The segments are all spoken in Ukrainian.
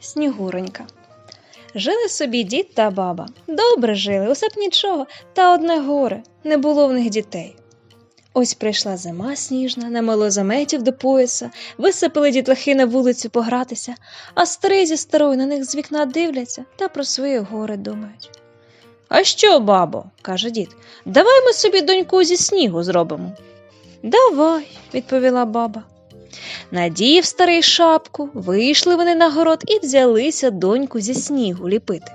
Снігуронька. Жили собі дід та баба. Добре жили, усе б нічого, та одне горе не було в них дітей. Ось прийшла зима сніжна, намело заметів до пояса, висипали дітлахи на вулицю погратися, а старий зі старою на них з вікна дивляться та про своє горе думають. А що, бабо, каже дід, давай ми собі доньку зі снігу зробимо. Давай, відповіла баба. Надів старий шапку, вийшли вони на город і взялися доньку зі снігу ліпити.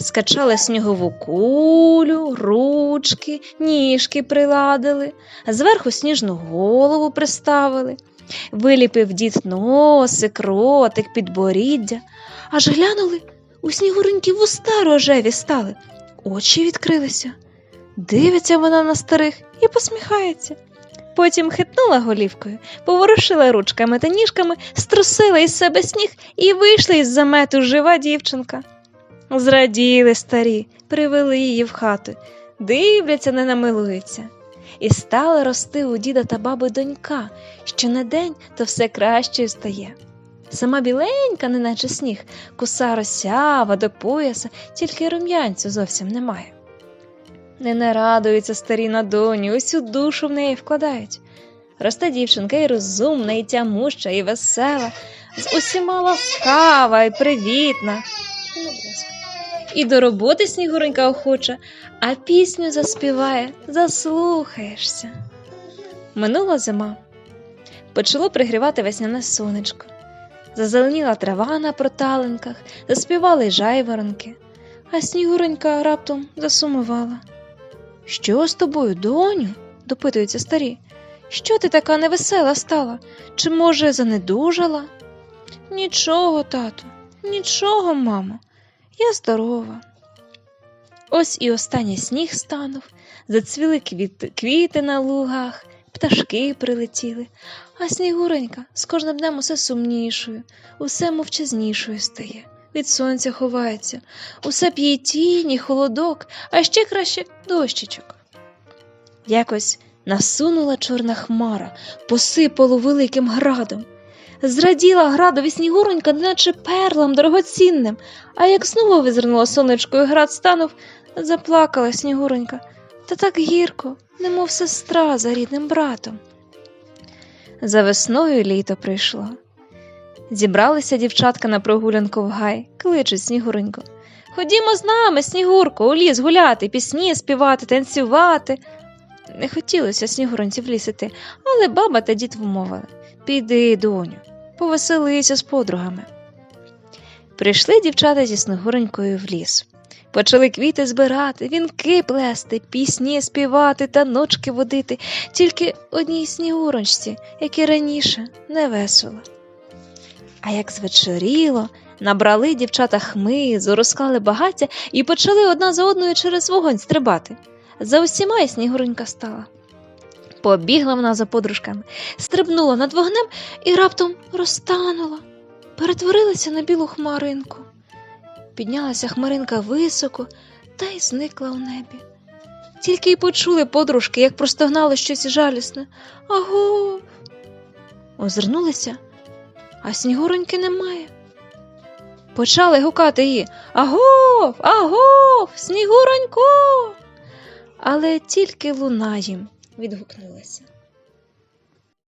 Скачали снігову кулю, ручки, ніжки приладили, зверху сніжну голову приставили. Виліпив дід носик, ротик, підборіддя, аж глянули, у снігуренькі вуста рожеві стали, очі відкрилися. Дивиться вона на старих і посміхається. Потім хитнула голівкою, поворушила ручками та ніжками, струсила із себе сніг і вийшла із замету жива дівчинка. Зраділи старі, привели її в хату, дивляться, не намилуються. І стала рости у діда та баби донька, що на день то все краще стає. Сама біленька, неначе сніг, куса розсява до пояса, тільки рум'янцю зовсім немає. Не нарадуються старі на доню, усю душу в неї вкладають. Росте дівчинка і розумна, і тямуща, і весела, з усіма ласкава і привітна. І до роботи снігуренька охоча, а пісню заспіває, заслухаєшся. Минула зима. Почало пригрівати весняне сонечко. Зазеленіла трава на проталинках, заспівали жайворонки, а снігуренька раптом засумувала. Що з тобою, доню? допитуються старі. Що ти така невесела стала? Чи, може, занедужала? Нічого, тату, нічого, мамо, я здорова. Ось і останній сніг станув, зацвіли квіти, квіти на лугах, пташки прилетіли, а снігуренька з кожним днем усе сумнішою, усе мовчазнішою стає. Від сонця ховається, усе п'є тіні, холодок, а ще краще дощичок. Якось насунула чорна хмара, посипало великим градом. Зраділа градові снігуронька, наче перлам дорогоцінним, а як знову визирнуло сонечко і град станув, заплакала снігуронька, та так гірко, немов сестра за рідним братом. За весною літо прийшло. Зібралися дівчатка на прогулянку в гай, кличуть Снігуреньку. Ходімо з нами, Снігурко, у ліс гуляти, пісні співати, танцювати. Не хотілося Снігуронці в ліс іти, але баба та дід вмовили. Піди, доню, повеселися з подругами. Прийшли дівчата зі Снігуренькою в ліс. Почали квіти збирати, вінки плести, пісні співати та ночки водити, тільки одній снігурончці, як і раніше, не весело. А як звечоріло, набрали дівчата хмизу, розклали багаття і почали одна за одною через вогонь стрибати. За усіма і снігуренька стала. Побігла вона за подружками, стрибнула над вогнем і раптом розтанула, перетворилася на білу хмаринку. Піднялася хмаринка високо та й зникла у небі. Тільки й почули подружки, як простогнало щось жалісне. Аго. Озирнулися, а снігуроньки немає. Почали гукати її Агов, агов, снігуронько. Але тільки луна їм відгукнулася.